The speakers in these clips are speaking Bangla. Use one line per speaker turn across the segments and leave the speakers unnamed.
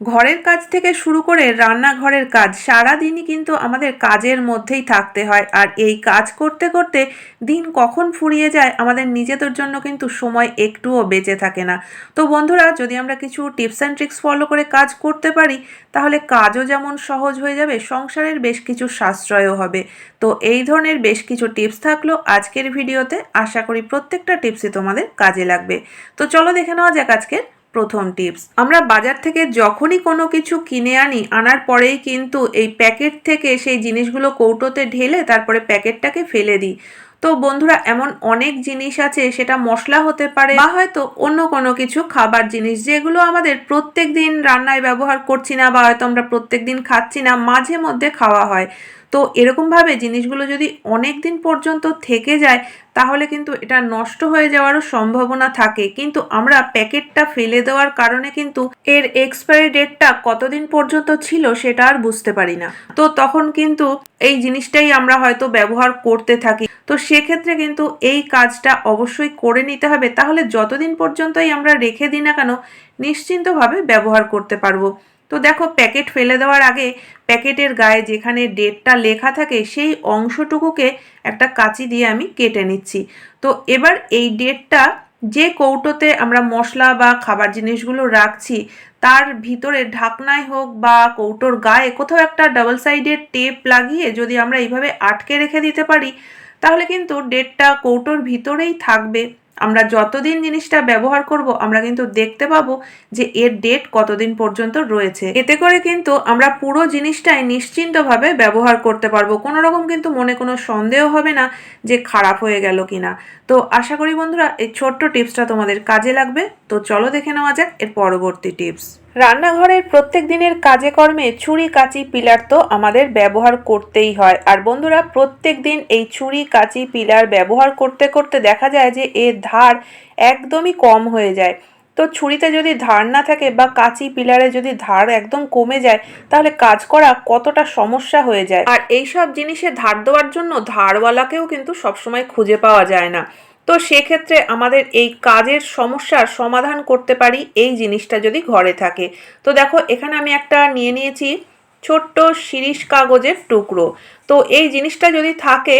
ঘরের কাজ থেকে শুরু করে রান্নাঘরের কাজ সারা দিনই কিন্তু আমাদের কাজের মধ্যেই থাকতে হয়। আর এই কাজ করতে করতে দিন কখন ফুরিয়ে যায়, আমাদের নিজেদের জন্য কিন্তু সময় একটুও বেঁচে থাকে না। তো বন্ধুরা, যদি আমরা কিছু টিপস অ্যান্ড ট্রিক্স ফলো করে কাজ করতে পারি, তাহলে কাজও যেমন সহজ হয়ে যাবে, সংসারের বেশ কিছু সাশ্রয়ও হবে। তো এই ধরনের বেশ কিছু টিপস থাকল আজকের ভিডিওতে। আশা করি প্রত্যেকটা টিপসই তোমাদের কাজে লাগবে। তো চলো দেখে নেওয়া যাক আজকের প্রথম টিপস। আমরা বাজার থেকে যখনই কোনো কিছু কিনে আনি, আনার পরেই কিন্তু এই প্যাকেট থেকে সেই জিনিসগুলো কৌটোতে ঢেলে তারপরে প্যাকেটটাকে ফেলে দিই। তো বন্ধুরা, এমন অনেক জিনিস আছে, সেটা মশলা হতে পারে বা হয়তো অন্য কোনো কিছু খাবার জিনিস, যেগুলো আমাদের প্রত্যেক দিন রান্নায় ব্যবহার করছি না বা হয়তো আমরা প্রত্যেক দিন খাচ্ছি না, মাঝে মধ্যে খাওয়া হয়। তো এরকমভাবে জিনিসগুলো যদি অনেক দিন পর্যন্ত থেকে যায়, তাহলে কিন্তু এটা নষ্ট হয়ে যাওয়ারও সম্ভাবনা থাকে। কিন্তু আমরা প্যাকেটটা ফেলে দেওয়ার কারণে কিন্তু এর এক্সপায়ারি ডেটটা কতদিন পর্যন্ত ছিল, সেটা আর বুঝতে পারি না। তো তখন কিন্তু এই জিনিসটাই আমরা হয়তো ব্যবহার করতে থাকি। তো সেক্ষেত্রে কিন্তু এই কাজটা অবশ্যই করে নিতে হবে। তাহলে যতদিন পর্যন্তই আমরা রেখে দিই না কেন, নিশ্চিন্তভাবে ব্যবহার করতে পারব। তো দেখো, প্যাকেট ফেলে দেওয়ার আগে প্যাকেটের গায়ে যেখানে ডেটটা লেখা থাকে, সেই অংশটুকুকে একটা কাঁচি দিয়ে আমি কেটে নিচ্ছি। তো এবার এই ডেটটা যে কৌটোতে আমরা মশলা বা খাবার জিনিসগুলো রাখছি, তার ভিতরে ঢাকনায় হোক বা কৌটোর গায়ে কোথাও একটা ডাবল সাইডের টেপ লাগিয়ে যদি আমরা এইভাবে আটকে রেখে দিতে পারি তাহলে কিন্তু ডেটটা কৌটোর ভিতরেই থাকবে। আমরা যতদিন জিনিসটা ব্যবহার করব, আমরা কিন্তু দেখতে পাবো যে এর ডেট কতদিন পর্যন্ত রয়েছে। এতে করে কিন্তু আমরা পুরো জিনিসটাই নিশ্চিন্তভাবে ব্যবহার করতে পারব। কোনো রকম কিন্তু মনে কোনো সন্দেহ হবে না যে খারাপ হয়ে গেল কিনা। তো আশা করি বন্ধুরা, এই ছোট্ট টিপসটা তোমাদের কাজে লাগবে। তো চলো দেখে নেওয়া যাক এর পরবর্তী টিপস। রান্নাঘরের প্রত্যেক দিনের কাজে কর্মে ছুরি কাঁচি, পিলার তো আমাদের ব্যবহার করতেই হয়। আর বন্ধুরা, প্রত্যেক দিন এই ছুরি কাঁচি, পিলার ব্যবহার করতে করতে দেখা যায় যে এর ধার একদমই কম হয়ে যায়। তো ছুরিতে যদি ধার না থাকে বা কাঁচি, পিলারে যদি ধার একদম কমে যায়, তাহলে কাজ করা কতটা সমস্যা হয়ে যায়। আর এই সব জিনিসে ধার দেওয়ার জন্য ধারওয়ালাকেও কিন্তু সবসময় খুঁজে পাওয়া যায় না। তো সেক্ষেত্রে আমাদের এই কাজের সমস্যার সমাধান করতে পারি এই জিনিসটা যদি ঘরে থাকে। তো দেখো, এখানে আমি একটা নিয়ে নিয়েছি ছোট্ট শিরিষ কাগজের টুকরো। তো এই জিনিসটা যদি থাকে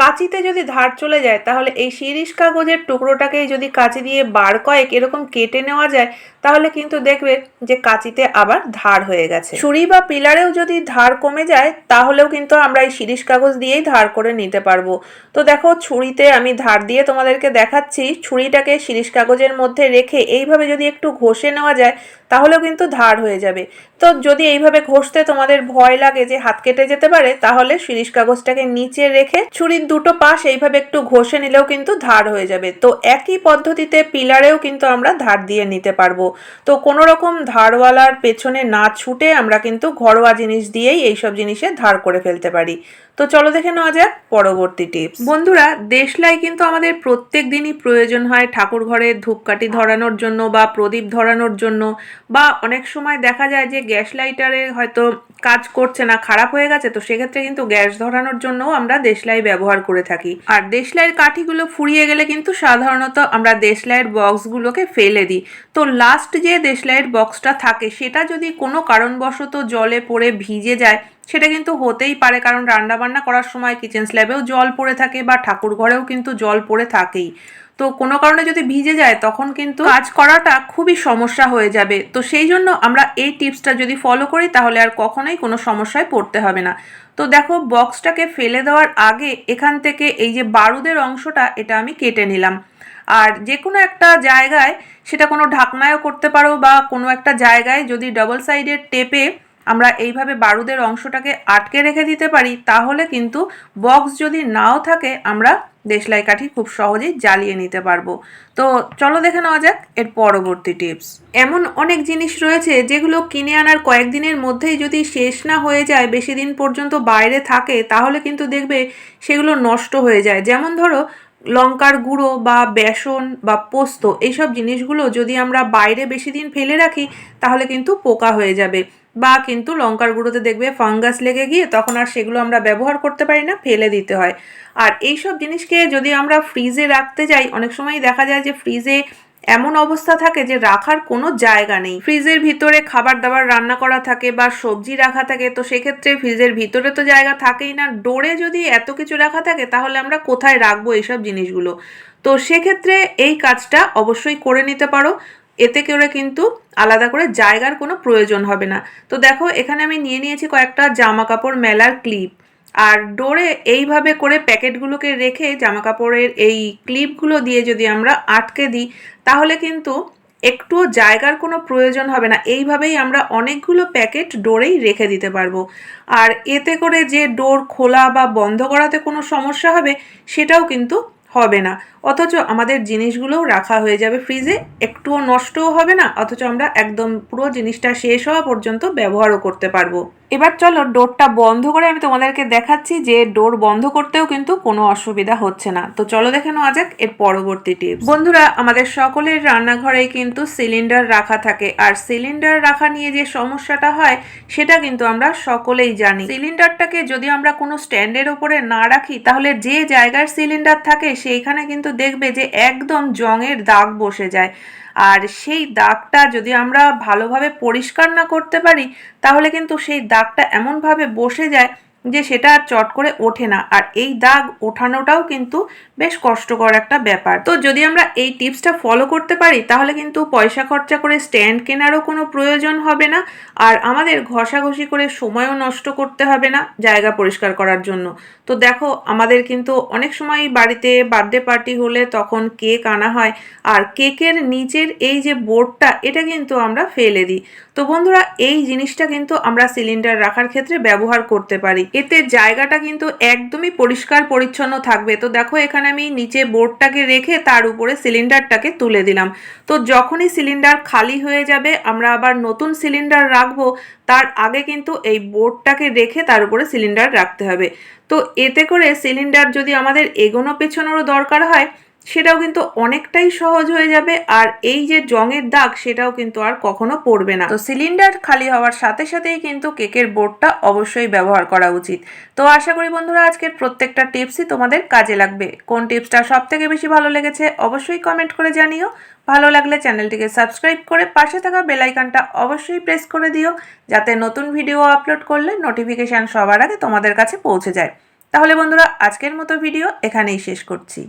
কাঁচিতে যদি ধার চলে যায়, তাহলে এই শিরিষ কাগজের টুকরোটাকে যদি কাঁচি দিয়ে বার কয়েক এরকম কেটে নেওয়া যায়, তাহলে কিন্তু দেখবে যে কাঁচিতে আবার ধার হয়ে গেছে। ছুরি বা পিলারেও যদি ধার কমে যায়, তাহলেও কিন্তু আমরা এই শিরিষ কাগজ দিয়েই ধার করে নিতে পারব। তো দেখো, ছুরিতে আমি ধার দিয়ে তোমাদেরকে দেখাচ্ছি, ছুরিটাকে শিরিষ কাগজের মধ্যে রেখে এইভাবে যদি একটু ঘষে নেওয়া যায় তাহলেও কিন্তু ধার হয়ে যাবে। তো যদি এইভাবে ঘষতে তোমাদের ভয় লাগে যে হাত কেটে যেতে পারে, তাহলে শিরিষ কাগজটাকে নিচে রেখে ছুরির দুটো পাশ এইভাবে একটু ঘষে নিলেও কিন্তু ধার হয়ে যাবে। তো একই পদ্ধতিতে পিলারেও কিন্তু আমরা ধার দিয়ে নিতে পারব। তো কোনো রকম ধারওয়ালার পেছনে না ছুটে আমরা কিন্তু ঘরোয়া জিনিস দিয়েই এইসব জিনিসে ধার করে ফেলতে পারি। তো চলো দেখে নেওয়া যাক পরবর্তী টিপস বন্ধুরা, দেশলাই কিন্তু আমাদের প্রত্যেক দিনই প্রয়োজন হয় ঠাকুর ঘরে ধূপকাঠি ধরানোর জন্য বা প্রদীপ ধরানোর জন্য বা অনেক সময় দেখা যায় যে গ্যাস লাইটারে হয়তো কাজ করছে না, খারাপ হয়ে গেছে, তো সেক্ষেত্রে কিন্তু গ্যাস ধরানোর জন্যও আমরা দেশলাই ব্যবহার করে থাকি। আর দেশলাইয়ের কাঠিগুলো ফুরিয়ে গেলে কিন্তু সাধারণত আমরা দেশলাইয়ের বক্সগুলোকে ফেলে দিই। তো লাস্ট যে দেশলাইয়ের বক্সটা থাকে, সেটা যদি কোনো কারণবশত জলে পড়ে ভিজে যায় সেটা কিন্তু হতেই পারে, কারণ রান্না বান্না করার সময় কিচেন স্ল্যাবেও জল পড়ে থাকে বা ঠাকুর ঘরেও কিন্তু জল পড়ে থাকেই। তো কোনো কারণে যদি ভিজে যায়, তখন কিন্তু কাজ করাটা খুবই সমস্যা হয়ে যাবে। তো সেই জন্য আমরা এই টিপসটা যদি ফলো করি, তাহলে আর কখনোই কোনো সমস্যায় পড়তে হবে না। তো দেখো বক্সটাকে ফেলে দেওয়ার আগে এখান থেকে এই যে বারুদের অংশটা, এটা আমি কেটে নিলাম। আর যে কোনো একটা জায়গায় সেটা কোনো ঢাকনায়ও করতে পারো বা কোনো একটা জায়গায় যদি ডবল সাইডের টেপে আমরা এইভাবে বারুদের অংশটাকে আটকে রেখে দিতে পারি, তাহলে কিন্তু বক্স যদি নাও থাকে, আমরা দেশলাই কাঠি খুব সহজেই জ্বালিয়ে নিতে পারব। তো চলো দেখে নেওয়া যাক এর পরবর্তী টিপস। এমন অনেক জিনিস রয়েছে যেগুলো কিনে আনার কয়েকদিনের মধ্যেই যদি শেষ না হয়ে যায়, বেশি দিন পর্যন্ত বাইরে থাকে, তাহলে কিন্তু দেখবে সেগুলো নষ্ট হয়ে যায়। যেমন ধরো, লঙ্কার গুঁড়ো বা বেসন বা পোস্ত, এইসব জিনিসগুলো যদি আমরা বাইরে বেশি দিন ফেলে রাখি, তাহলে কিন্তু পোকা হয়ে যাবে। বা কিন্তু লঙ্কার গুঁড়োতে দেখবে ফাঙ্গাস লেগে গিয়ে তখন আর সেগুলো আমরা ব্যবহার করতে পারি না, ফেলে দিতে হয়। আর এই সব জিনিসকে যদি আমরা ফ্রিজে রাখতে যাই, অনেক সময় দেখা যায় যে ফ্রিজে এমন অবস্থা থাকে যে রাখার কোনো জায়গা নেই। ফ্রিজের ভিতরে খাবার দাবার রান্না করা থাকে বা সবজি রাখা থাকে, তো সেক্ষেত্রে ফ্রিজের ভিতরে তো জায়গা থাকেই না। ডোরে যদি এত কিছু রাখা থাকে, তাহলে আমরা কোথায় রাখব এইসব জিনিসগুলো? তো সেক্ষেত্রে এই কাজটা অবশ্যই করে নিতে পারো। এতে করে কিন্তু আলাদা করে জায়গার কোনো প্রয়োজন হবে না। তো দেখো, এখানে আমি নিয়ে নিয়েছি কয়েকটা জামা কাপড় মেলার ক্লিপ। আর ডোরে এইভাবে করে প্যাকেটগুলোকে রেখে জামা কাপড়ের এই ক্লিপগুলো দিয়ে যদি আমরা আটকে দিই, তাহলে কিন্তু একটুও জায়গার কোনো প্রয়োজন হবে না। এইভাবেই আমরা অনেকগুলো প্যাকেট ডোরেই রেখে দিতে পারব। আর এতে করে যে ডোর খোলা বা বন্ধ করাতে কোনো সমস্যা হবে, সেটাও কিন্তু হবে না। অথচ আমাদের জিনিসগুলোও রাখা হয়ে যাবে ফ্রিজে একটুও নষ্টও হবে না, অথচ আমরা একদম পুরো জিনিসটা শেষ হওয়া পর্যন্ত ব্যবহারও করতে পারব। এবার চলো ডোরটা বন্ধ করে আমি তোমাদেরকে দেখাচ্ছি যে ডোর বন্ধ করতেও কিন্তু কোনো অসুবিধা হচ্ছে না। তো চলো দেখে নেওয়া যাক এর পরবর্তী টিপস। বন্ধুরা, আমাদের সকলের রান্নাঘরেই কিন্তু সিলিন্ডার রাখা থাকে। আর সিলিন্ডার রাখা নিয়ে যে সমস্যাটা হয়, সেটা কিন্তু আমরা সকলেই জানি। সিলিন্ডারটাকে যদি আমরা কোনো স্ট্যান্ডের ওপরে না রাখি, তাহলে যে জায়গার সিলিন্ডার থাকে, সেইখানে কিন্তু দেখবে যে একদম জংয়ের দাগ বসে যায়। আর সেই দাগটা যদি আমরা ভালোভাবে পরিষ্কার না করতে পারি, তাহলে কিন্তু সেই দাগটা এমনভাবে বসে যায় যে সেটা আর চট করে ওঠে না। আর এই দাগ ওঠানোটাও কিন্তু বেশ কষ্টকর একটা ব্যাপার। তো যদি আমরা এই টিপসটা ফলো করতে পারি, তাহলে কিন্তু পয়সা খরচা করে স্ট্যান্ড কেনারও কোনো প্রয়োজন হবে না। আর আমাদের ঘষাঘষি করে সময়ও নষ্ট করতে হবে না জায়গা পরিষ্কার করার জন্য। তো দেখো, আমাদের কিন্তু অনেক সময় বাড়িতে বার্থডে পার্টি হলে তখন কেক আনা হয়। আর কেকের নিচের এই যে বোর্ডটা, এটা কিন্তু আমরা ফেলে দিই। তো বন্ধুরা, এই জিনিসটা কিন্তু আমরা সিলিন্ডার রাখার ক্ষেত্রে ব্যবহার করতে পারি। এতে জায়গাটা কিন্তু একদমই পরিষ্কার পরিচ্ছন্ন থাকবে। তো দেখো, এখানে আমি নিচে বোর্ডটাকে রেখে তার উপরে সিলিন্ডারটাকে তুলে দিলাম। তো যখনই সিলিন্ডার খালি হয়ে যাবে, আমরা আবার নতুন সিলিন্ডার রাখব, তার আগে কিন্তু এই বোর্ডটাকে রেখে তার উপরে সিলিন্ডার রাখতে হবে। তো এতে করে সিলিন্ডার যদি আমাদের এগোনো পেছনেরও দরকার হয় সেটাও কিন্তু অনেকটাই সহজ হয়ে যাবে আর এই যে জংয়ের দাগ সেটাও কিন্তু আর কখনো পড়বে না। তো সিলিন্ডার খালি হওয়ার সাথে সাথেই কিন্তু কেকের বোর্ডটা অবশ্যই ব্যবহার করা উচিত। তো আশা করি বন্ধুরা আজকের প্রত্যেকটা টিপসই তোমাদের কাজে লাগবে। কোন টিপসটা সব থেকে বেশি ভালো লেগেছে অবশ্যই কমেন্ট করে জানিও। ভালো লাগলে চ্যানেলটিকে সাবস্ক্রাইব করে পাশে থাকা বেলাইকানটা অবশ্যই প্রেস করে দিও, যাতে নতুন ভিডিও আপলোড করলে নোটিফিকেশান সবার আগে তোমাদের কাছে পৌঁছে যায়। তাহলে বন্ধুরা, আজকের মতো ভিডিও এখানেই শেষ করছি।